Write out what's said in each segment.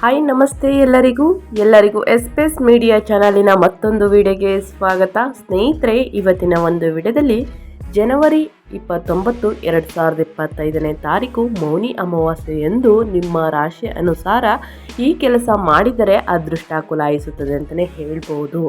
Hi, ನಮಸ್ತೆ ಎಲ್ಲರಿಗೂ. ಎಲ್ಲರಿಗೂ ಎಸ್ಪೆಸ್ ಮೀಡಿಯಾ ಚಾನಲಿನ ಮತ್ತೊಂದು ವಿಡಿಯೋಗೆ ಸ್ವಾಗತ. ಸ್ನೇಹಿತರೆ, ಇವತ್ತಿನ ಒಂದು ವಿಡಿಯೋದಲ್ಲಿ ಜನವರಿ ಇಪ್ಪತ್ತೊಂಬತ್ತು, ಎರಡು ಸಾವಿರದ ಇಪ್ಪತ್ತೈದನೇ ತಾರೀಕು ಮೌನಿ ಅಮಾವಾಸ್ಯೆ ಎಂದು ನಿಮ್ಮ ರಾಶಿ ಅನುಸಾರ ಈ ಕೆಲಸ ಮಾಡಿದರೆ ಅದೃಷ್ಟ ಕುಲಾಯಿಸುತ್ತದೆ ಅಂತಲೇ ಹೇಳ್ಬೋದು.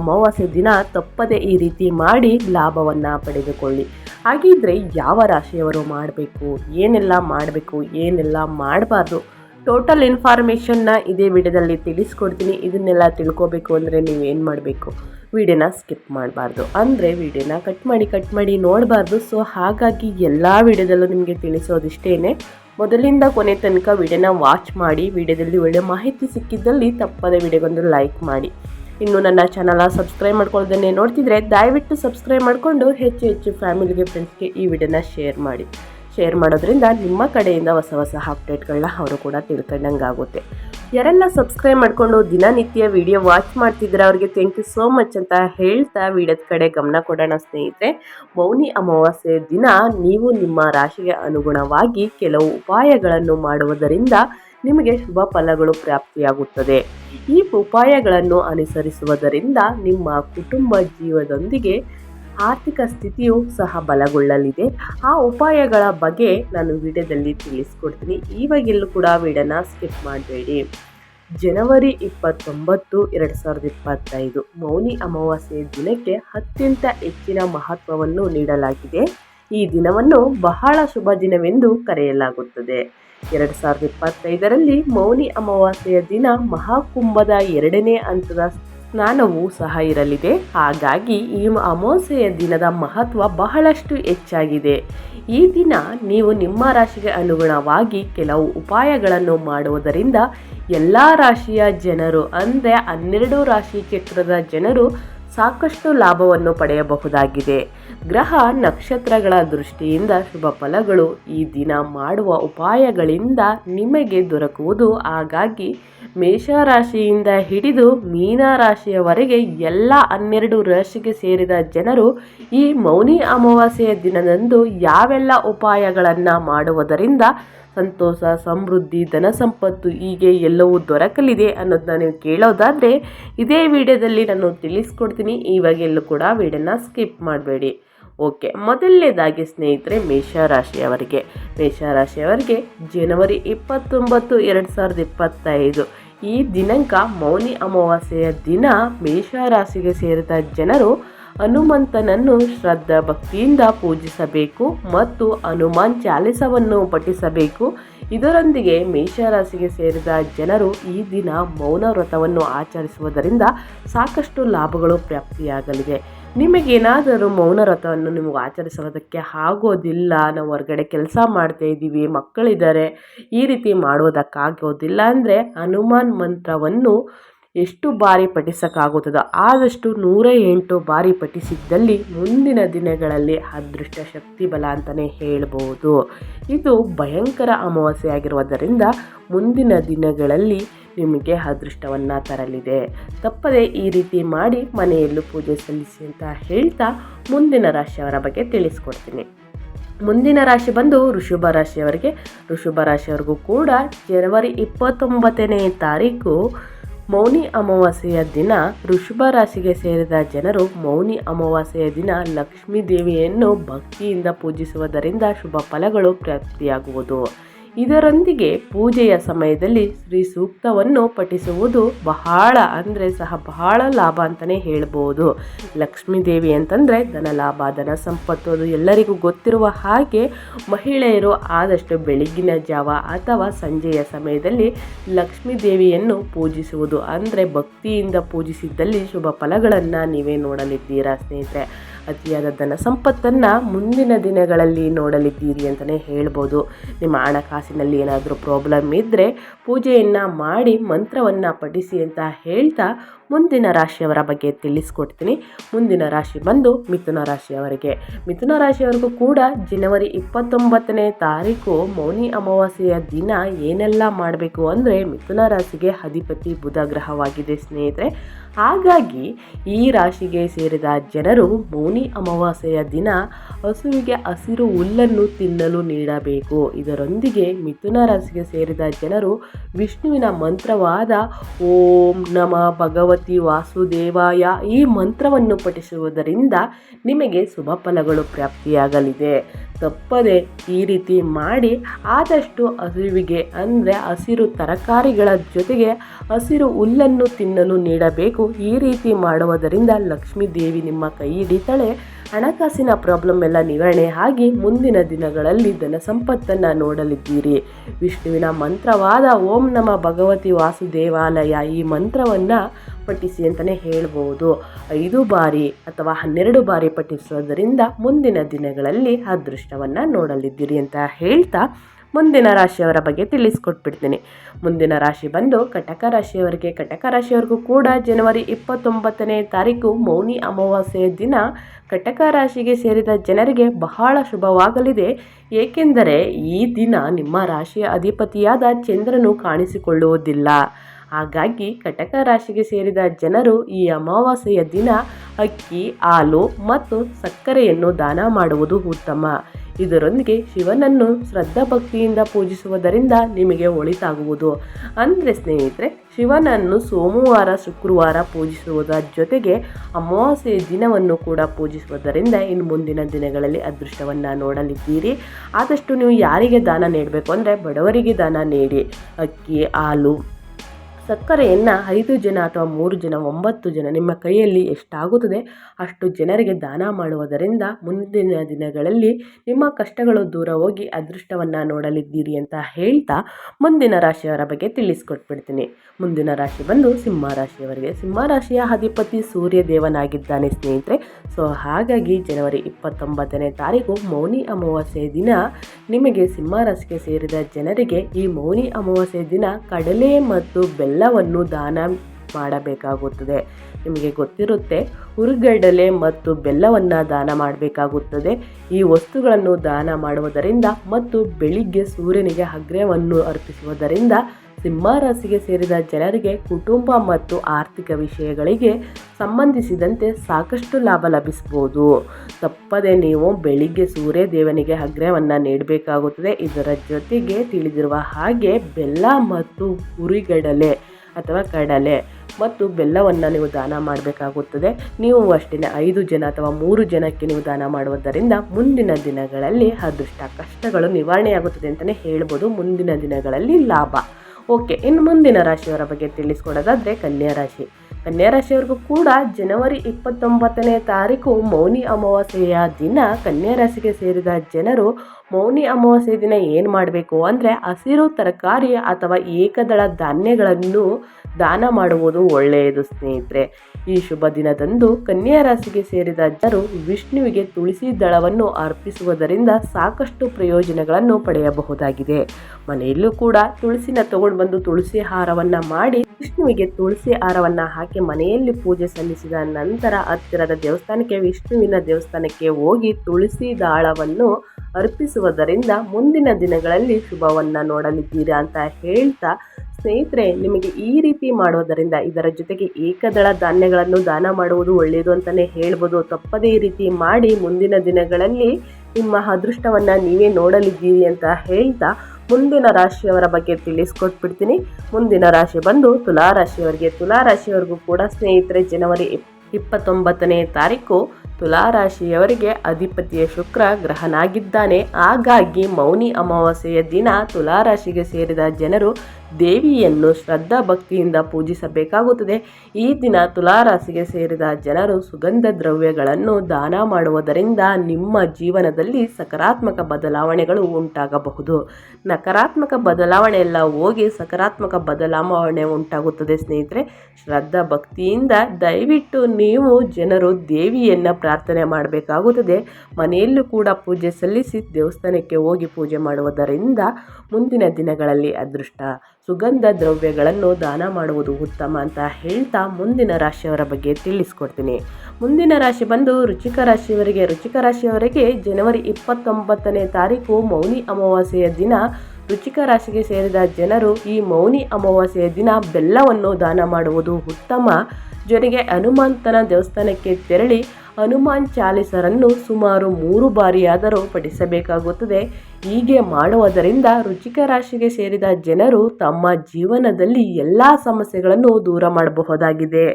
ಅಮಾವಾಸ್ಯೆ ದಿನ ತಪ್ಪದೆ ಈ ರೀತಿ ಮಾಡಿ ಲಾಭವನ್ನು ಪಡೆದುಕೊಳ್ಳಿ. ಹಾಗಿದ್ರೆ ಯಾವ ರಾಶಿಯವರು ಮಾಡಬೇಕು? ಏನೆಲ್ಲ ಮಾಡಬೇಕು? ಏನೆಲ್ಲ ಮಾಡಬಾರ್ದು? ಟೋಟಲ್ ಇನ್ಫಾರ್ಮೇಷನ್ನ ಇದೇ ವಿಡಿಯೋದಲ್ಲಿ ತಿಳಿಸ್ಕೊಡ್ತೀನಿ. ಇದನ್ನೆಲ್ಲ ತಿಳ್ಕೊಬೇಕು ಅಂದರೆ ಏನು ಮಾಡಬೇಕು? ವಿಡಿಯೋನ ಸ್ಕಿಪ್ ಮಾಡಬಾರ್ದು. ಅಂದರೆ ವಿಡಿಯೋನ ಕಟ್ ಮಾಡಿ ಕಟ್ ಮಾಡಿ ನೋಡಬಾರ್ದು. ಸೊ ಹಾಗಾಗಿ ಎಲ್ಲ ವಿಡಿಯೋದಲ್ಲೂ ನಿಮಗೆ ತಿಳಿಸೋದಿಷ್ಟೇ ಮೊದಲಿಂದ ಕೊನೆ ತನಕ ವಿಡಿಯೋನ ವಾಚ್ ಮಾಡಿ, ವಿಡಿಯೋದಲ್ಲಿ ಒಳ್ಳೆ ಮಾಹಿತಿ ಸಿಕ್ಕಿದ್ದಲ್ಲಿ ತಪ್ಪದೆ ವಿಡಿಯೋಗೊಂದು ಲೈಕ್ ಮಾಡಿ. ಇನ್ನು ನನ್ನ ಚಾನಲ ಸಬ್ಸ್ಕ್ರೈಬ್ ಮಾಡ್ಕೊಳ್ಳೋದನ್ನೇ ನೋಡ್ತಿದ್ರೆ ದಯವಿಟ್ಟು ಸಬ್ಸ್ಕ್ರೈಬ್ ಮಾಡಿಕೊಂಡು ಹೆಚ್ಚು ಹೆಚ್ಚು ಫ್ಯಾಮಿಲಿಗೆ ಫ್ರೆಂಡ್ಸ್ಗೆ ಈ ವಿಡಿಯೋನ ಶೇರ್ ಮಾಡಿ. ಶೇರ್ ಮಾಡೋದ್ರಿಂದ ನಿಮ್ಮ ಕಡೆಯಿಂದ ಹೊಸ ಹೊಸ ಅಪ್ಡೇಟ್ಗಳನ್ನ ಅವರು ಕೂಡ ತಿಳ್ಕೊಂಡಂಗೆ ಆಗುತ್ತೆ ಯಾರೆಲ್ಲ ಸಬ್ಸ್ಕ್ರೈಬ್ ಮಾಡಿಕೊಂಡು ದಿನನಿತ್ಯ ವಿಡಿಯೋ ವಾಚ್ ಮಾಡ್ತಿದ್ರೆ ಅವ್ರಿಗೆ ಥ್ಯಾಂಕ್ ಯು ಸೋ ಮಚ್ ಅಂತ ಹೇಳ್ತಾ ವಿಡಿಯೋದ ಕಡೆ ಗಮನ ಕೊಡೋಣ ಸ್ನೇಹಿತರೆ. ಮೌನಿ ಅಮಾವಾಸ್ಯೆ ದಿನ ನೀವು ನಿಮ್ಮ ರಾಶಿಗೆ ಅನುಗುಣವಾಗಿ ಕೆಲವು ಉಪಾಯಗಳನ್ನು ಮಾಡುವುದರಿಂದ ನಿಮಗೆ ಶುಭ ಫಲಗಳು ಪ್ರಾಪ್ತಿಯಾಗುತ್ತದೆ. ಈ ಉಪಾಯಗಳನ್ನು ಅನುಸರಿಸುವುದರಿಂದ ನಿಮ್ಮ ಕುಟುಂಬ ಜೀವದೊಂದಿಗೆ ಆರ್ಥಿಕ ಸ್ಥಿತಿಯು ಸಹ ಬಲಗೊಳ್ಳಲಿದೆ. ಆ ಉಪಾಯಗಳ ಬಗ್ಗೆ ನಾನು ವಿಡಿಯೋದಲ್ಲಿ ತಿಳಿಸ್ಕೊಡ್ತೀನಿ. ಇವಾಗೆಲ್ಲೂ ಕೂಡ ವಿಡಿಯೋನ ಸ್ಕಿಪ್ ಮಾಡಬೇಡಿ. ಜನವರಿ ಇಪ್ಪತ್ತೊಂಬತ್ತು, ಎರಡು ಸಾವಿರದ ಇಪ್ಪತ್ತೈದು. ಮೌನಿ ಅಮಾವಾಸ್ಯೆ ದಿನಕ್ಕೆ ಅತ್ಯಂತ ಹೆಚ್ಚಿನ ಮಹತ್ವವನ್ನು ನೀಡಲಾಗಿದೆ. ಈ ದಿನವನ್ನು ಬಹಳ ಶುಭ ದಿನವೆಂದು ಕರೆಯಲಾಗುತ್ತದೆ. ಎರಡು ಸಾವಿರದ ಇಪ್ಪತ್ತೈದರಲ್ಲಿ ಮೌನಿ ಅಮಾವಾಸ್ಯೆಯ ದಿನ ಮಹಾಕುಂಭದ ಎರಡನೇ ಹಂತದ ಸ್ನಾನವೂ ಸಹ ಇರಲಿದೆ. ಹಾಗಾಗಿ ಈ ಅಮಾವಾಸ್ಯೆಯ ದಿನದ ಮಹತ್ವ ಬಹಳಷ್ಟು ಹೆಚ್ಚಾಗಿದೆ. ಈ ದಿನ ನೀವು ನಿಮ್ಮ ರಾಶಿಗೆ ಅನುಗುಣವಾಗಿ ಕೆಲವು ಉಪಾಯಗಳನ್ನು ಮಾಡುವುದರಿಂದ ಎಲ್ಲ ರಾಶಿಯ ಜನರು, ಅಂದರೆ ಹನ್ನೆರಡು ರಾಶಿ ಚಕ್ರದ ಜನರು ಸಾಕಷ್ಟು ಲಾಭವನ್ನು ಪಡೆಯಬಹುದಾಗಿದೆ. ಗ್ರಹ ನಕ್ಷತ್ರಗಳ ದೃಷ್ಟಿಯಿಂದ ಶುಭ ಫಲಗಳು ಈ ದಿನ ಮಾಡುವ ಉಪಾಯಗಳಿಂದ ನಿಮಗೆ ದೊರಕುವುದು. ಹಾಗಾಗಿ ಮೇಷರಾಶಿಯಿಂದ ಹಿಡಿದು ಮೀನರಾಶಿಯವರೆಗೆ ಎಲ್ಲ ಹನ್ನೆರಡು ರಾಶಿಗೆ ಸೇರಿದ ಜನರು ಈ ಮೌನಿ ಅಮಾವಾಸ್ಯೆಯ ದಿನದಂದು ಯಾವೆಲ್ಲ ಉಪಾಯಗಳನ್ನು ಮಾಡುವುದರಿಂದ ಸಂತೋಷ, ಸಮೃದ್ಧಿ, ಧನ ಸಂಪತ್ತು ಹೀಗೆ ಎಲ್ಲವೂ ದೊರಕಲಿದೆ ಅನ್ನೋದನ್ನ ನೀವು ಕೇಳೋದಾದರೆ ಇದೇ ವಿಡಿಯೋದಲ್ಲಿ ನಾನು ತಿಳಿಸ್ಕೊಡ್ತೀನಿ. ಇವಾಗೆಲ್ಲೂ ಕೂಡ ವಿಡಿಯೋನ ಸ್ಕಿಪ್ ಮಾಡಬೇಡಿ. ಓಕೆ. ಮೊದಲನೇದಾಗಿ ಸ್ನೇಹಿತರೆ, ಮೇಷರಾಶಿಯವರಿಗೆ. ಮೇಷರಾಶಿಯವರಿಗೆ ಜನವರಿ ಇಪ್ಪತ್ತೊಂಬತ್ತು, ಎರಡು ಸಾವಿರದ ಇಪ್ಪತ್ತೈದು. ಈ ದಿನಾಂಕ ಮೌನಿ ಅಮಾವಾಸ್ಯೆಯ ದಿನ. ಮೇಷರಾಶಿಗೆ ಸೇರಿದ ಜನರು ಹನುಮಂತನನ್ನು ಶ್ರದ್ಧಾ ಭಕ್ತಿಯಿಂದ ಪೂಜಿಸಬೇಕು ಮತ್ತು ಹನುಮಾನ್ ಚಾಲಿಸವನ್ನು ಪಠಿಸಬೇಕು. ಇದರೊಂದಿಗೆ ಮೇಷರಾಶಿಗೆ ಸೇರಿದ ಜನರು ಈ ದಿನ ಮೌನ ವ್ರತವನ್ನು ಆಚರಿಸುವುದರಿಂದ ಸಾಕಷ್ಟು ಲಾಭಗಳು ಪ್ರಾಪ್ತಿಯಾಗಲಿದೆ. ನಿಮಗೇನಾದರೂ ಮೌನ ವ್ರತವನ್ನು ನಿಮಗೆ ಆಚರಿಸೋದಕ್ಕೆ ಆಗೋದಿಲ್ಲ, ನಾವು ಹೊರಗಡೆ ಕೆಲಸ ಮಾಡ್ತಾ ಇದ್ದೀವಿ, ಮಕ್ಕಳಿದ್ದಾರೆ, ಈ ರೀತಿ ಮಾಡೋದಕ್ಕಾಗೋದಿಲ್ಲ ಅಂದರೆ ಹನುಮಾನ್ ಮಂತ್ರವನ್ನು ಎಷ್ಟು ಬಾರಿ ಪಠಿಸೋಕ್ಕಾಗುತ್ತದೋ ಆದಷ್ಟು ನೂರ ಎಂಟು ಬಾರಿ ಪಠಿಸಿದ್ದಲ್ಲಿ ಮುಂದಿನ ದಿನಗಳಲ್ಲಿ ಅದೃಷ್ಟ ಶಕ್ತಿ ಬಲ ಅಂತಲೇ ಹೇಳ್ಬೋದು. ಇದು ಭಯಂಕರ ಅಮಾವಾಸ್ಯೆ ಆಗಿರುವುದರಿಂದ ಮುಂದಿನ ದಿನಗಳಲ್ಲಿ ನಿಮಗೆ ಅದೃಷ್ಟವನ್ನು ತರಲಿದೆ. ತಪ್ಪದೆ ಈ ರೀತಿ ಮಾಡಿ ಮನೆಯಲ್ಲೂ ಪೂಜೆ ಸಲ್ಲಿಸಿ ಅಂತ ಹೇಳ್ತಾ ಮುಂದಿನ ರಾಶಿಯವರ ಬಗ್ಗೆ ತಿಳಿಸ್ಕೊಡ್ತೀನಿ. ಮುಂದಿನ ರಾಶಿ ಬಂದು ಋಷಭ ರಾಶಿಯವರಿಗೆ. ಋಷಭ ರಾಶಿಯವರಿಗೂ ಕೂಡ ಜನವರಿ ಇಪ್ಪತ್ತೊಂಬತ್ತನೇ ತಾರೀಕು ಮೌನಿ ಅಮಾವಾಸ್ಯೆಯ ದಿನ. ಋಷಭ ರಾಶಿಗೆ ಸೇರಿದ ಜನರು ಮೌನಿ ಅಮಾವಾಸ್ಯೆಯ ದಿನ ಲಕ್ಷ್ಮೀ ದೇವಿಯನ್ನು ಭಕ್ತಿಯಿಂದ ಪೂಜಿಸುವುದರಿಂದ ಶುಭ ಫಲಗಳು ಪ್ರಾಪ್ತಿಯಾಗುವುದು. ಇದರೊಂದಿಗೆ ಪೂಜೆಯ ಸಮಯದಲ್ಲಿ ಶ್ರೀ ಸೂಕ್ತವನ್ನು ಪಠಿಸುವುದು ಬಹಳ ಅಂದರೆ ಸಹ ಬಹಳ ಲಾಭ ಅಂತಲೇ ಹೇಳ್ಬೋದು. ಲಕ್ಷ್ಮೀ ದೇವಿ ಅಂತಂದರೆ ಧನ ಲಾಭ, ಧನ ಸಂಪತ್ತು ಅದು ಎಲ್ಲರಿಗೂ ಗೊತ್ತಿರುವ ಹಾಗೆ ಮಹಿಳೆಯರು ಆದಷ್ಟು ಬೆಳಗ್ಗಿನ ಜಾವ ಅಥವಾ ಸಂಜೆಯ ಸಮಯದಲ್ಲಿ ಲಕ್ಷ್ಮೀ ದೇವಿಯನ್ನು ಪೂಜಿಸುವುದು. ಅಂದರೆ ಭಕ್ತಿಯಿಂದ ಪೂಜಿಸಿದ್ದಲ್ಲಿ ಶುಭ ಫಲಗಳನ್ನು ನೀವೇ ನೋಡಲಿದ್ದೀರಾ ಸ್ನೇಹಿತರೆ? ಅತಿಯಾದ ಧನ ಸಂಪತ್ತನ್ನು ಮುಂದಿನ ದಿನಗಳಲ್ಲಿ ನೋಡಲಿದ್ದೀರಿ ಅಂತಲೇ ಹೇಳ್ಬೋದು. ನಿಮ್ಮ ಹಣಕಾಸಿನಲ್ಲಿ ಏನಾದರೂ ಪ್ರಾಬ್ಲಮ್ ಇದ್ದರೆ ಪೂಜೆಯನ್ನು ಮಾಡಿ ಮಂತ್ರವನ್ನು ಪಠಿಸಿ ಅಂತ ಹೇಳ್ತಾ ಮುಂದಿನ ರಾಶಿಯವರ ಬಗ್ಗೆ ತಿಳಿಸ್ಕೊಡ್ತೀನಿ. ಮುಂದಿನ ರಾಶಿ ಬಂದು ಮಿಥುನ ರಾಶಿಯವರಿಗೆ. ಮಿಥುನ ರಾಶಿಯವರಿಗೂ ಕೂಡ ಜನವರಿ ಇಪ್ಪತ್ತೊಂಬತ್ತನೇ ತಾರೀಕು ಮೌನಿ ಅಮಾವಾಸ್ಯೆಯ ದಿನ ಏನೆಲ್ಲ ಮಾಡಬೇಕು ಅಂದರೆ ಮಿಥುನ ರಾಶಿಗೆ ಅಧಿಪತಿ ಬುಧ ಗ್ರಹವಾಗಿದೆ ಸ್ನೇಹಿತರೆ. ಹಾಗಾಗಿ ಈ ರಾಶಿಗೆ ಸೇರಿದ ಜನರು ಮೌನಿ ಅಮಾವಾಸ್ಯೆಯ ದಿನ ಹಸುವಿಗೆ ಹಸಿರು ಹುಲ್ಲನ್ನು ತಿನ್ನಲು ನೀಡಬೇಕು. ಇದರೊಂದಿಗೆ ಮಿಥುನ ರಾಶಿಗೆ ಸೇರಿದ ಜನರು ವಿಷ್ಣುವಿನ ಮಂತ್ರವಾದ ಓಂ ನಮ ಭಗವತಿ ವಾಸುದೇವಾಯ ಈ ಮಂತ್ರವನ್ನು ಪಠಿಸುವುದರಿಂದ ನಿಮಗೆ ಶುಭ ಫಲಗಳು ಪ್ರಾಪ್ತಿಯಾಗಲಿದೆ. ತಪ್ಪದೆ ಈ ರೀತಿ ಮಾಡಿ ಆದಷ್ಟು ಹಸಿವಿಗೆ ಅಂದರೆ ಹಸಿರು ತರಕಾರಿಗಳ ಜೊತೆಗೆ ಹಸಿರು ಹುಲ್ಲನ್ನು ತಿನ್ನಲು ನೀಡಬೇಕು. ಈ ರೀತಿ ಮಾಡುವುದರಿಂದ ಲಕ್ಷ್ಮೀ ದೇವಿ ನಿಮ್ಮ ಕೈ ಹಿಡಿತಾಳೆ. ಹಣಕಾಸಿನ ಪ್ರಾಬ್ಲಮ್ ಎಲ್ಲ ನಿವಾರಣೆ ಆಗಿ ಮುಂದಿನ ದಿನಗಳಲ್ಲಿ ಧನ ಸಂಪತ್ತನ್ನು ನೋಡಲಿದ್ದೀರಿ. ವಿಷ್ಣುವಿನ ಮಂತ್ರವಾದ ಓಂ ನಮ ಭಗವತಿ ವಾಸುದೇವಾಲಯ ಈ ಮಂತ್ರವನ್ನು ಪಠಿಸಿ ಅಂತಲೇ ಹೇಳ್ಬೋದು. ಐದು ಬಾರಿ ಅಥವಾ ಹನ್ನೆರಡು ಬಾರಿ ಪಠಿಸೋದರಿಂದ ಮುಂದಿನ ದಿನಗಳಲ್ಲಿ ಅದೃಷ್ಟವನ್ನು ನೋಡಲಿದ್ದೀರಿ ಅಂತ ಹೇಳ್ತಾ ಮುಂದಿನ ರಾಶಿಯವರ ಬಗ್ಗೆ ತಿಳಿಸ್ಕೊಟ್ಬಿಡ್ತೀನಿ. ಮುಂದಿನ ರಾಶಿ ಬಂದು ಕಟಕ ರಾಶಿಯವರಿಗೆ, ಕಟಕ ರಾಶಿಯವರೆಗೂ ಕೂಡ ಜನವರಿ ಇಪ್ಪತ್ತೊಂಬತ್ತನೇ ತಾರೀಕು ಮೌನಿ ಅಮಾವಾಸ್ಯೆಯ ದಿನ ಕಟಕ ರಾಶಿಗೆ ಸೇರಿದ ಜನರಿಗೆ ಬಹಳ ಶುಭವಾಗಲಿದೆ. ಏಕೆಂದರೆ ಈ ದಿನ ನಿಮ್ಮ ರಾಶಿಯ ಅಧಿಪತಿಯಾದ ಚಂದ್ರನು ಕಾಣಿಸಿಕೊಳ್ಳುವುದಿಲ್ಲ. ಹಾಗಾಗಿ ಕಟಕ ರಾಶಿಗೆ ಸೇರಿದ ಜನರು ಈ ಅಮಾವಾಸ್ಯೆಯ ದಿನ ಅಕ್ಕಿ, ಹಾಲು ಮತ್ತು ಸಕ್ಕರೆಯನ್ನು ದಾನ ಮಾಡುವುದು ಉತ್ತಮ. ಇದರೊಂದಿಗೆ ಶಿವನನ್ನು ಶ್ರದ್ಧಾ ಭಕ್ತಿಯಿಂದ ಪೂಜಿಸುವುದರಿಂದ ನಿಮಗೆ ಒಳಿತಾಗುವುದು. ಅಂದರೆ ಸ್ನೇಹಿತರೆ, ಶಿವನನ್ನು ಸೋಮವಾರ, ಶುಕ್ರವಾರ ಪೂಜಿಸುವುದರ ಜೊತೆಗೆ ಅಮಾವಾಸ್ಯೆಯ ದಿನವನ್ನು ಕೂಡ ಪೂಜಿಸುವುದರಿಂದ ಇನ್ನು ಮುಂದಿನ ದಿನಗಳಲ್ಲಿ ಅದೃಷ್ಟವನ್ನು ನೋಡಲಿದ್ದೀರಿ. ಆದಷ್ಟು ನೀವು ಯಾರಿಗೆ ದಾನ ನೀಡಬೇಕು ಅಂದರೆ ಬಡವರಿಗೆ ದಾನ ನೀಡಿ. ಅಕ್ಕಿ, ಹಾಲು ಸಕ್ಕರೆಯನ್ನು ಐದು ಜನ ಅಥವಾ ಮೂರು ಜನ, ಒಂಬತ್ತು ಜನ ನಿಮ್ಮ ಕೈಯಲ್ಲಿ ಎಷ್ಟಾಗುತ್ತದೆ, ಅಷ್ಟು ಜನರಿಗೆ ದಾನ ಮಾಡುವುದರಿಂದ ಮುಂದಿನ ದಿನಗಳಲ್ಲಿ ನಿಮ್ಮ ಕಷ್ಟಗಳು ದೂರ ಹೋಗಿ ಅದೃಷ್ಟವನ್ನು ನೋಡಲಿದ್ದೀರಿ ಅಂತ ಹೇಳ್ತಾ ಮುಂದಿನ ರಾಶಿಯವರ ಬಗ್ಗೆ ತಿಳಿಸ್ಕೊಟ್ಬಿಡ್ತೀನಿ. ಮುಂದಿನ ರಾಶಿ ಬಂದು ಸಿಂಹ ರಾಶಿಯವರಿಗೆ. ಸಿಂಹ ರಾಶಿಯ ಅಧಿಪತಿ ಸೂರ್ಯ ದೇವನಾಗಿದ್ದಾನೆ ಸ್ನೇಹಿತರೆ. ಸೊ ಹಾಗಾಗಿ ಜನವರಿ ಇಪ್ಪತ್ತೊಂಬತ್ತನೇ ತಾರೀಕು ಮೌನಿ ಅಮಾವಾಸ್ಯೆ ದಿನ. ನಿಮಗೆ ಸಿಂಹ ರಾಶಿಗೆ ಸೇರಿದ ಜನರಿಗೆ ಈ ಮೌನಿ ಅಮಾವಾಸ್ಯೆ ದಿನ ಕಡಲೆ ಮತ್ತು ಬೆಲ್ಲವನ್ನು ದಾನ ಮಾಡಬೇಕಾಗುತ್ತದೆ. ನಿಮಗೆ ಗೊತ್ತಿರುತ್ತೆ ಹುರುಗಡಲೆ ಮತ್ತು ಬೆಲ್ಲವನ್ನು ದಾನ ಮಾಡಬೇಕಾಗುತ್ತದೆ. ಈ ವಸ್ತುಗಳನ್ನು ದಾನ ಮಾಡುವುದರಿಂದ ಮತ್ತು ಬೆಳಿಗ್ಗೆ ಸೂರ್ಯನಿಗೆ ಅಗ್ರವನ್ನು ಅರ್ಪಿಸುವುದರಿಂದ ಸಿಂಹರಾಸಿಗೆ ಸೇರಿದ ಜನರಿಗೆ ಕುಟುಂಬ ಮತ್ತು ಆರ್ಥಿಕ ವಿಷಯಗಳಿಗೆ ಸಂಬಂಧಿಸಿದಂತೆ ಸಾಕಷ್ಟು ಲಾಭ ಲಭಿಸ್ಬೋದು ತಪ್ಪದೆ ನೀವು ಬೆಳಿಗ್ಗೆ ಸೂರ್ಯ ದೇವನಿಗೆ ಅಗ್ರಹವನ್ನು ನೀಡಬೇಕಾಗುತ್ತದೆ. ಇದರ ಜೊತೆಗೆ ತಿಳಿದಿರುವ ಹಾಗೆ ಬೆಲ್ಲ ಮತ್ತು ಹುರಿಗಡಲೆ ಅಥವಾ ಕಡಲೆ ಮತ್ತು ಬೆಲ್ಲವನ್ನು ನೀವು ದಾನ ಮಾಡಬೇಕಾಗುತ್ತದೆ. ನೀವು ಅಷ್ಟೇ ಐದು ಜನ ಅಥವಾ ಮೂರು ಜನಕ್ಕೆ ನೀವು ದಾನ ಮಾಡುವುದರಿಂದ ಮುಂದಿನ ದಿನಗಳಲ್ಲಿ ಅದೃಷ್ಟ ಕಷ್ಟಗಳು ನಿವಾರಣೆಯಾಗುತ್ತದೆ ಅಂತಲೇ ಹೇಳ್ಬೋದು. ಮುಂದಿನ ದಿನಗಳಲ್ಲಿ ಲಾಭ. ಓಕೆ ಇನ್ನು ಮುಂದಿನ ರಾಶಿಯವರ ಬಗ್ಗೆ ತಿಳಿಸ್ಕೊಡೋದಾದರೆ ಕನ್ಯಾ ರಾಶಿ. ರಾಶಿಯವರಿಗೂ ಕೂಡ ಜನವರಿ ಇಪ್ಪತ್ತೊಂಬತ್ತನೇ ತಾರೀಕು ಮೌನಿ ಅಮಾವಾಸ್ಯೆಯ ದಿನ ಕನ್ಯಾ ರಾಶಿಗೆ ಸೇರಿದ ಜನರು ಮೌನಿ ಅಮಾವಾಸ್ಯೆ ದಿನ ಏನು ಮಾಡಬೇಕು ಅಂದರೆ ಹಸಿರು ತರಕಾರಿ ಅಥವಾ ಏಕದಳ ಧಾನ್ಯಗಳನ್ನು ದಾನ ಮಾಡುವುದು ಒಳ್ಳೆಯದು ಸ್ನೇಹಿತರೆ. ಈ ಶುಭ ದಿನದಂದು ಕನ್ಯಾ ರಾಶಿಗೆ ಸೇರಿದ ಜನರು ವಿಷ್ಣುವಿಗೆ ತುಳಸಿ ದಳವನ್ನು ಅರ್ಪಿಸುವುದರಿಂದ ಸಾಕಷ್ಟು ಪ್ರಯೋಜನಗಳನ್ನು ಪಡೆಯಬಹುದಾಗಿದೆ. ಮನೆಯಲ್ಲೂ ಕೂಡ ತುಳಸಿನ ತಗೊಂಡು ಬಂದು ತುಳಸಿ ಹಾರವನ್ನು ಮಾಡಿ ವಿಷ್ಣುವಿಗೆ ತುಳಸಿ ಹಾರವನ್ನು ಹಾಕಿ ಮನೆಯಲ್ಲಿ ಪೂಜೆ ಸಲ್ಲಿಸಿದ ನಂತರ ಹತ್ತಿರದ ದೇವಸ್ಥಾನಕ್ಕೆ, ವಿಷ್ಣುವಿನ ದೇವಸ್ಥಾನಕ್ಕೆ ಹೋಗಿ ತುಳಸಿ ದಾಳವನ್ನು ಅರ್ಪಿಸುವುದರಿಂದ ಮುಂದಿನ ದಿನಗಳಲ್ಲಿ ಶುಭವನ್ನು ನೋಡಲಿದ್ದೀರಾ ಅಂತ ಹೇಳ್ತಾ, ಸ್ನೇಹಿತರೆ, ನಿಮಗೆ ಈ ರೀತಿ ಮಾಡೋದರಿಂದ ಇದರ ಜೊತೆಗೆ ಏಕದಳ ಧಾನ್ಯಗಳನ್ನು ದಾನ ಮಾಡುವುದು ಒಳ್ಳೆಯದು ಅಂತಲೇ ಹೇಳ್ಬೋದು. ತಪ್ಪದೇ ರೀತಿ ಮಾಡಿ ಮುಂದಿನ ದಿನಗಳಲ್ಲಿ ನಿಮ್ಮ ಅದೃಷ್ಟವನ್ನು ನೀವೇ ನೋಡಲಿದ್ದೀರಿ ಅಂತ ಹೇಳ್ತಾ, ಮುಂದಿನ ರಾಶಿಯವರ ಬಗ್ಗೆ ತಿಳಿಸ್ಕೊಟ್ಬಿಡ್ತೀನಿ. ಮುಂದಿನ ರಾಶಿ ಬಂದು ತುಲಾ ರಾಶಿಯವರಿಗೆ ತುಲಾ ರಾಶಿಯವರಿಗೂ ಕೂಡ, ಸ್ನೇಹಿತರೆ, ಜನವರಿ ಇಪ್ಪತ್ತೊಂಬತ್ತನೇ ತಾರೀಕು ತುಲಾರಾಶಿಯವರಿಗೆ ಅಧಿಪತಿಯ ಶುಕ್ರ ಗ್ರಹನಾಗಿದ್ದಾನೆ. ಹಾಗಾಗಿ ಮೌನಿ ಅಮಾವಾಸ್ಯೆಯ ದಿನ ತುಲಾರಾಶಿಗೆ ಸೇರಿದ ಜನರು ದೇವಿಯನ್ನು ಶ್ರದ್ಧಾ ಭಕ್ತಿಯಿಂದ ಪೂಜಿಸಬೇಕಾಗುತ್ತದೆ. ಈ ದಿನ ತುಲಾರಾಸಿಗೆ ಸೇರಿದ ಜನರು ಸುಗಂಧ ದ್ರವ್ಯಗಳನ್ನು ದಾನ ಮಾಡುವುದರಿಂದ ನಿಮ್ಮ ಜೀವನದಲ್ಲಿ ಸಕಾರಾತ್ಮಕ ಬದಲಾವಣೆಗಳು ಉಂಟಾಗಬಹುದು. ನಕಾರಾತ್ಮಕ ಬದಲಾವಣೆ ಎಲ್ಲ ಹೋಗಿ ಸಕಾರಾತ್ಮಕ ಬದಲಾವಣೆ ಉಂಟಾಗುತ್ತದೆ ಸ್ನೇಹಿತರೆ. ಶ್ರದ್ಧಾ ಭಕ್ತಿಯಿಂದ ದಯವಿಟ್ಟು ನೀವು ಜನರು ದೇವಿಯನ್ನು ಪ್ರಾರ್ಥನೆ ಮಾಡಬೇಕಾಗುತ್ತದೆ. ಮನೆಯಲ್ಲೂ ಕೂಡ ಪೂಜೆ ಸಲ್ಲಿಸಿ ದೇವಸ್ಥಾನಕ್ಕೆ ಹೋಗಿ ಪೂಜೆ ಮಾಡುವುದರಿಂದ ಮುಂದಿನ ದಿನಗಳಲ್ಲಿ ಅದೃಷ್ಟ ಸುಗಂಧ ದ್ರವ್ಯಗಳನ್ನು ದಾನ ಮಾಡುವುದು ಉತ್ತಮ ಅಂತ ಹೇಳ್ತಾ ಮುಂದಿನ ರಾಶಿಯವರ ಬಗ್ಗೆ ತಿಳಿಸ್ಕೊಡ್ತೀನಿ. ಮುಂದಿನ ರಾಶಿ ಬಂದು ರುಚಿಕ ರಾಶಿಯವರಿಗೆ ರುಚಿಕ ರಾಶಿಯವರಿಗೆ ಜನವರಿ ಇಪ್ಪತ್ತೊಂಬತ್ತನೇ ತಾರೀಕು ಮೌನಿ ಅಮಾವಾಸ್ಯೆಯ ದಿನ. ರುಚಿಕ ರಾಶಿಗೆ ಸೇರಿದ ಜನರು ಈ ಮೌನಿ ಅಮಾವಾಸ್ಯೆಯ ದಿನ ಬೆಲ್ಲವನ್ನು ದಾನ ಮಾಡುವುದು ಉತ್ತಮ. ಜೊತೆಗೆ ಹನುಮಂತನ ದೇವಸ್ಥಾನಕ್ಕೆ ತೆರಳಿ ಹನುಮಾನ್ ಚಾಲಿಸರನ್ನು ಸುಮಾರು ಮೂರು ಬಾರಿಯಾದರೂ ಪಠಿಸಬೇಕಾಗುತ್ತದೆ. ಹೀಗೆ ಮಾಡುವುದರಿಂದ ರುಚಿಕ ರಾಶಿಗೆ ಸೇರಿದ ಜನರು ತಮ್ಮ ಜೀವನದಲ್ಲಿ ಎಲ್ಲ ಸಮಸ್ಯೆಗಳನ್ನು ದೂರ ಮಾಡಬಹುದಾಗಿದೆ.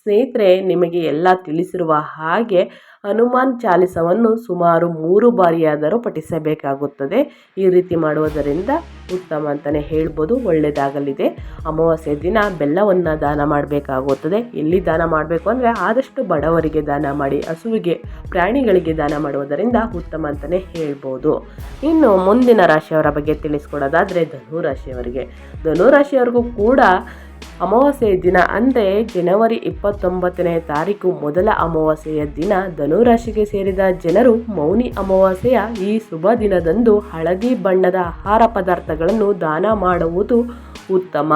ಸ್ನೇಹಿತರೆ, ನಿಮಗೆ ಎಲ್ಲ ತಿಳಿಸಿರುವ ಹಾಗೆ ಹನುಮಾನ್ ಚಾಲಿಸವನ್ನು ಸುಮಾರು ಮೂರು ಬಾರಿಯಾದರೂ ಪಠಿಸಬೇಕಾಗುತ್ತದೆ. ಈ ರೀತಿ ಮಾಡುವುದರಿಂದ ಉತ್ತಮ ಅಂತಲೇ ಹೇಳ್ಬೋದು, ಒಳ್ಳೆಯದಾಗಲಿದೆ. ಅಮಾವಾಸ್ಯೆ ದಿನ ಬೆಲ್ಲವನ್ನು ದಾನ ಮಾಡಬೇಕಾಗುತ್ತದೆ. ಎಲ್ಲಿ ದಾನ ಮಾಡಬೇಕು ಅಂದರೆ ಆದಷ್ಟು ಬಡವರಿಗೆ ದಾನ ಮಾಡಿ, ಹಸುವಿಗೆ, ಪ್ರಾಣಿಗಳಿಗೆ ದಾನ ಮಾಡುವುದರಿಂದ ಉತ್ತಮ ಅಂತಲೇ ಹೇಳ್ಬೋದು. ಇನ್ನು ಮುಂದಿನ ರಾಶಿಯವರ ಬಗ್ಗೆ ತಿಳಿಸ್ಕೊಡೋದಾದರೆ ಧನು ರಾಶಿಯವರಿಗೆ ಧನು ರಾಶಿಯವರಿಗೂ ಕೂಡ ಅಮಾವಾಸ್ಯೆಯ ದಿನ ಅಂದರೆ ಜನವರಿ ಇಪ್ಪತ್ತೊಂಬತ್ತನೇ ತಾರೀಕು ಮೊದಲ ಅಮಾವಾಸ್ಯೆಯ ದಿನ. ಧನುರಾಶಿಗೆ ಸೇರಿದ ಜನರು ಮೌನಿ ಅಮಾವಾಸ್ಯೆಯ ಈ ಶುಭ ದಿನದಂದು ಹಳದಿ ಬಣ್ಣದ ಆಹಾರ ಪದಾರ್ಥಗಳನ್ನು ದಾನ ಮಾಡುವುದು ಉತ್ತಮ.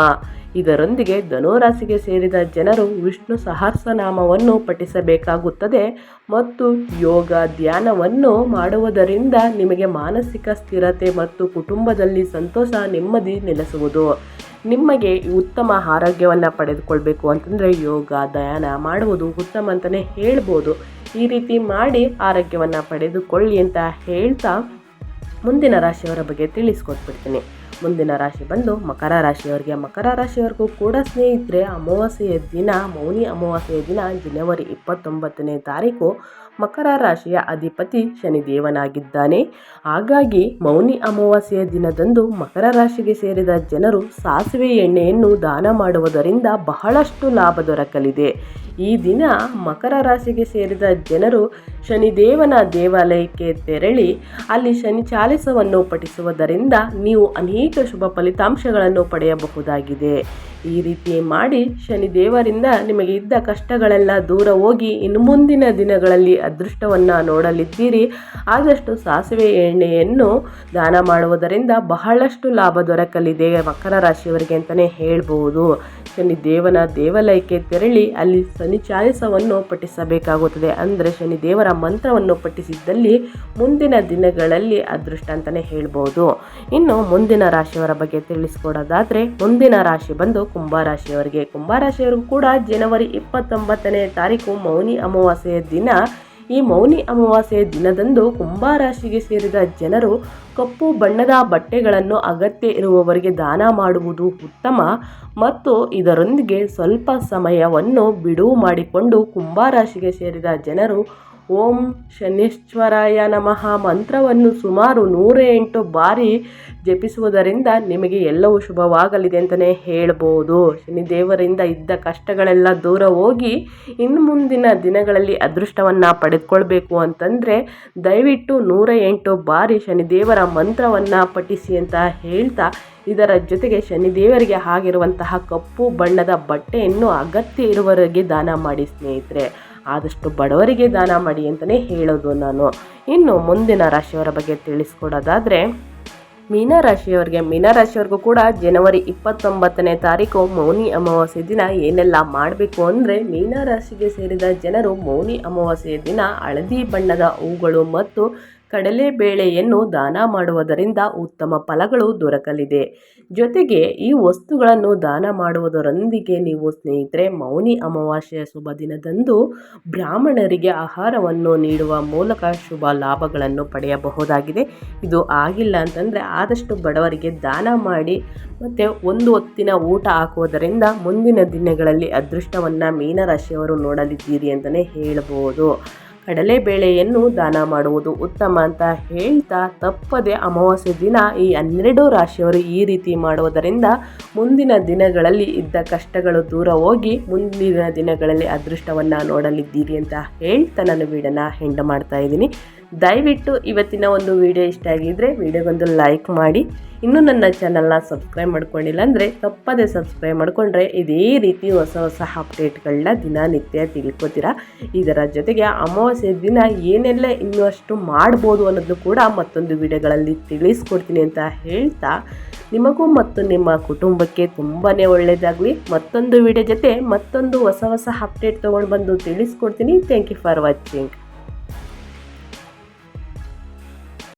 ಇದರೊಂದಿಗೆ ಧನುರಾಶಿಗೆ ಸೇರಿದ ಜನರು ವಿಷ್ಣು ಸಹಸ್ರನಾಮವನ್ನು ಪಠಿಸಬೇಕಾಗುತ್ತದೆ ಮತ್ತು ಯೋಗ ಧ್ಯಾನವನ್ನು ಮಾಡುವುದರಿಂದ ನಿಮಗೆ ಮಾನಸಿಕ ಸ್ಥಿರತೆ ಮತ್ತು ಕುಟುಂಬದಲ್ಲಿ ಸಂತೋಷ ನೆಮ್ಮದಿ ನೆಲೆಸುವುದು. ನಿಮಗೆ ಉತ್ತಮ ಆರೋಗ್ಯವನ್ನು ಪಡೆದುಕೊಳ್ಬೇಕು ಅಂತಂದರೆ ಯೋಗ, ಧ್ಯಾನ ಮಾಡುವುದು ಉತ್ತಮ ಅಂತಲೇ ಹೇಳ್ಬೋದು. ಈ ರೀತಿ ಮಾಡಿ ಆರೋಗ್ಯವನ್ನು ಪಡೆದುಕೊಳ್ಳಿ ಅಂತ ಹೇಳ್ತಾ ಮುಂದಿನ ರಾಶಿಯವರ ಬಗ್ಗೆ ತಿಳಿಸ್ಕೊಟ್ಬಿಡ್ತೀನಿ. ಮುಂದಿನ ರಾಶಿ ಬಂದು ಮಕರ ರಾಶಿಯವರಿಗೆ, ಮಕರ ರಾಶಿಯವರೆಗೂ ಕೂಡ ಸ್ನೇಹಿತರೆ, ಅಮಾವಾಸ್ಯೆಯ ದಿನ, ಮೌನಿ ಅಮಾವಾಸ್ಯೆಯ ದಿನ, ಜನವರಿ ಇಪ್ಪತ್ತೊಂಬತ್ತನೇ ತಾರೀಕು ಮಕರ ರಾಶಿಯ ಅಧಿಪತಿ ಶನಿದೇವನಾಗಿದ್ದಾನೆ. ಹಾಗಾಗಿ ಮೌನಿ ಅಮಾವಾಸ್ಯೆಯ ದಿನದಂದು ಮಕರ ರಾಶಿಗೆ ಸೇರಿದ ಜನರು ಸಾಸಿವೆ ಎಣ್ಣೆಯನ್ನು ದಾನ ಮಾಡುವುದರಿಂದ ಬಹಳಷ್ಟು ಲಾಭ ದೊರಕಲಿದೆ. ಈ ದಿನ ಮಕರ ರಾಶಿಗೆ ಸೇರಿದ ಜನರು ಶನಿದೇವನ ದೇವಾಲಯಕ್ಕೆ ತೆರಳಿ ಅಲ್ಲಿ ಶನಿ ಚಾಲಿಸವನ್ನು ಪಠಿಸುವುದರಿಂದ ನೀವು ಅನೇಕ ಶುಭ ಫಲಿತಾಂಶಗಳನ್ನು ಪಡೆಯಬಹುದಾಗಿದೆ. ಈ ರೀತಿ ಮಾಡಿ ಶನಿ ದೇವರಿಂದ ನಿಮಗೆ ಇದ್ದ ಕಷ್ಟಗಳೆಲ್ಲ ದೂರ ಹೋಗಿ ಇನ್ನು ಮುಂದಿನ ದಿನಗಳಲ್ಲಿ ಅದೃಷ್ಟವನ್ನು ನೋಡಲಿದ್ದೀರಿ. ಆದಷ್ಟು ಸಾಸಿವೆ ಎಣ್ಣೆಯನ್ನು ದಾನ ಮಾಡುವುದರಿಂದ ಬಹಳಷ್ಟು ಲಾಭ ದೊರಕಲಿದೆ ಮಕರ ರಾಶಿಯವರಿಗೆ ಅಂತಲೇ ಶನಿ ದೇವನ ದೇವಾಲಯಕ್ಕೆ ತೆರಳಿ ಅಲ್ಲಿ ಶನಿ ಚಾಲಿಸವನ್ನು ಪಠಿಸಬೇಕಾಗುತ್ತದೆ. ಅಂದರೆ ಶನಿ ದೇವರ ಮಂತ್ರವನ್ನು ಪಠಿಸಿದ್ದಲ್ಲಿ ಮುಂದಿನ ದಿನಗಳಲ್ಲಿ ಅದೃಷ್ಟ ಅಂತಲೇ ಹೇಳ್ಬೋದು. ಇನ್ನು ಮುಂದಿನ ರಾಶಿಯವರ ಬಗ್ಗೆ ತಿಳಿಸ್ಕೊಡೋದಾದರೆ, ಮುಂದಿನ ರಾಶಿ ಬಂದು ಕುಂಭರಾಶಿಯವರಿಗೆ ಕುಂಭರಾಶಿಯವರು ಕೂಡ ಜನವರಿ ಇಪ್ಪತ್ತೊಂಬತ್ತನೇ ತಾರೀಕು ಮೌನಿ ಅಮಾವಾಸ್ಯೆಯ ದಿನ. ಈ ಮೌನಿ ಅಮಾವಾಸ್ಯೆಯ ದಿನದಂದು ಕುಂಭರಾಶಿಗೆ ಸೇರಿದ ಜನರು ಕಪ್ಪು ಬಣ್ಣದ ಬಟ್ಟೆಗಳನ್ನು ಅಗತ್ಯ ಇರುವವರಿಗೆ ದಾನ ಮಾಡುವುದು ಉತ್ತಮ ಮತ್ತು ಇದರೊಂದಿಗೆ ಸ್ವಲ್ಪ ಸಮಯವನ್ನು ಬಿಡುವು ಮಾಡಿಕೊಂಡು ಕುಂಭರಾಶಿಗೆ ಸೇರಿದ ಜನರು ಓಂ ಶನೇಶ್ವರಾಯ ನಮಃ. ಮಂತ್ರವನ್ನು ಸುಮಾರು ನೂರ ಎಂಟು ಬಾರಿ ಜಪಿಸುವುದರಿಂದ ನಿಮಗೆ ಎಲ್ಲವೂ ಶುಭವಾಗಲಿದೆ ಅಂತಲೇ ಹೇಳ್ಬೋದು. ಶನಿದೇವರಿಂದ ಇದ್ದ ಕಷ್ಟಗಳೆಲ್ಲ ದೂರ ಹೋಗಿ ಇನ್ನು ಮುಂದಿನ ದಿನಗಳಲ್ಲಿ ಅದೃಷ್ಟವನ್ನು ಪಡೆದುಕೊಳ್ಬೇಕು ಅಂತಂದರೆ ದಯವಿಟ್ಟು ನೂರ ಎಂಟು ಬಾರಿ ಶನಿದೇವರ ಮಂತ್ರವನ್ನು ಪಠಿಸಿ ಅಂತ ಹೇಳ್ತಾ ಇದರ ಜೊತೆಗೆ ಶನಿದೇವರಿಗೆ ಆಗಿರುವಂತಹ ಕಪ್ಪು ಬಣ್ಣದ ಬಟ್ಟೆಯನ್ನು ಅಗತ್ಯ ಇರುವವರಿಗೆ ದಾನ ಮಾಡಿ ಸ್ನೇಹಿತರೆ. ಆದಷ್ಟು ಬಡವರಿಗೆ ದಾನ ಮಾಡಿ ಅಂತಲೇ ಹೇಳೋದು ನಾನು. ಇನ್ನು ಮುಂದಿನ ರಾಶಿಯವರ ಬಗ್ಗೆ ತಿಳಿಸ್ಕೊಡೋದಾದರೆ ಮೀನರಾಶಿಯವರಿಗೆ ಮೀನರಾಶಿಯವ್ರಿಗೂ ಕೂಡ ಜನವರಿ ಇಪ್ಪತ್ತೊಂಬತ್ತನೇ ತಾರೀಕು ಮೌನಿ ಅಮಾವಾಸ್ಯೆ ದಿನ ಏನೆಲ್ಲ ಮಾಡಬೇಕು ಅಂದರೆ ಮೀನರಾಶಿಗೆ ಸೇರಿದ ಜನರು ಮೌನಿ ಅಮಾವಾಸ್ಯೆಯ ದಿನ ಹಳದಿ ಬಣ್ಣದ ಹೂಗಳು ಮತ್ತು ಕಡಲೆಬೇಳೆಯನ್ನು ದಾನ ಮಾಡುವುದರಿಂದ ಉತ್ತಮ ಫಲಗಳು ದೊರಕಲಿದೆ. ಜೊತೆಗೆ ಈ ವಸ್ತುಗಳನ್ನು ದಾನ ಮಾಡುವುದರೊಂದಿಗೆ ನೀವು ಸ್ನೇಹಿತರೆ, ಮೌನಿ ಅಮಾವಾಸ್ಯೆಯ ಶುಭ ದಿನದಂದು ಬ್ರಾಹ್ಮಣರಿಗೆ ಆಹಾರವನ್ನು ನೀಡುವ ಮೂಲಕ ಶುಭ ಲಾಭಗಳನ್ನು ಪಡೆಯಬಹುದಾಗಿದೆ. ಇದು ಆಗಿಲ್ಲ ಅಂತಂದರೆ ಆದಷ್ಟು ಬಡವರಿಗೆ ದಾನ ಮಾಡಿ, ಮತ್ತು ಒಂದು ಹೊತ್ತಿನ ಊಟ ಹಾಕುವುದರಿಂದ ಮುಂದಿನ ದಿನಗಳಲ್ಲಿ ಅದೃಷ್ಟವನ್ನು ಮೀನರಾಶಿಯವರು ನೋಡಲಿದ್ದೀರಿ ಅಂತಲೇ ಹೇಳ್ಬೋದು. ಕಡಲೆಬೇಳೆಯನ್ನು ದಾನ ಮಾಡುವುದು ಉತ್ತಮ ಅಂತ ಹೇಳ್ತಾ ತಪ್ಪದೆ ಅಮಾವಾಸ್ಯೆ ದಿನ ಈ ಹನ್ನೆರಡು ರಾಶಿಯವರು ಈ ರೀತಿ ಮಾಡುವುದರಿಂದ ಮುಂದಿನ ದಿನಗಳಲ್ಲಿ ಇದ್ದ ಕಷ್ಟಗಳು ದೂರ ಹೋಗಿ ಮುಂದಿನ ದಿನಗಳಲ್ಲಿ ಅದೃಷ್ಟವನ್ನು ನೋಡಲಿದ್ದೀರಿ ಅಂತ ಹೇಳ್ತಾ ನಾನು ವೀಡನ್ನು ಹೆಂಡ ಮಾಡ್ತಾ ಇದ್ದೀನಿ. ದಯವಿಟ್ಟು ಇವತ್ತಿನ ಒಂದು ವಿಡಿಯೋ ಇಷ್ಟ ಆಗಿದ್ದರೆ ವಿಡಿಯೋಗೊಂದು ಲೈಕ್ ಮಾಡಿ. ಇನ್ನೂ ನನ್ನ ಚಾನಲ್ನ ಸಬ್ಸ್ಕ್ರೈಬ್ ಮಾಡ್ಕೊಂಡಿಲ್ಲ ಅಂದರೆ ತಪ್ಪದೇ ಸಬ್ಸ್ಕ್ರೈಬ್ ಮಾಡಿಕೊಂಡ್ರೆ ಇದೇ ರೀತಿ ಹೊಸ ಹೊಸ ಅಪ್ಡೇಟ್ಗಳನ್ನ ದಿನನಿತ್ಯ ತಿಳ್ಕೊತೀರಾ. ಇದರ ಜೊತೆಗೆ ಅಮಾವಾಸ್ಯೆ ದಿನ ಏನೆಲ್ಲ ಇನ್ನಷ್ಟು ಮಾಡ್ಬೋದು ಅನ್ನೋದು ಕೂಡ ಮತ್ತೊಂದು ವಿಡಿಯೋಗಳಲ್ಲಿ ತಿಳಿಸ್ಕೊಡ್ತೀನಿ ಅಂತ ಹೇಳ್ತಾ, ನಿಮಗೂ ಮತ್ತು ನಿಮ್ಮ ಕುಟುಂಬಕ್ಕೆ ತುಂಬಾ ಒಳ್ಳೆಯದಾಗಲಿ ಮತ್ತೊಂದು ವಿಡಿಯೋ ಜೊತೆ ಮತ್ತೊಂದು ಹೊಸ ಹೊಸ ಅಪ್ಡೇಟ್ ತೊಗೊಂಡು ಬಂದು ತಿಳಿಸ್ಕೊಡ್ತೀನಿ. Thank you for watching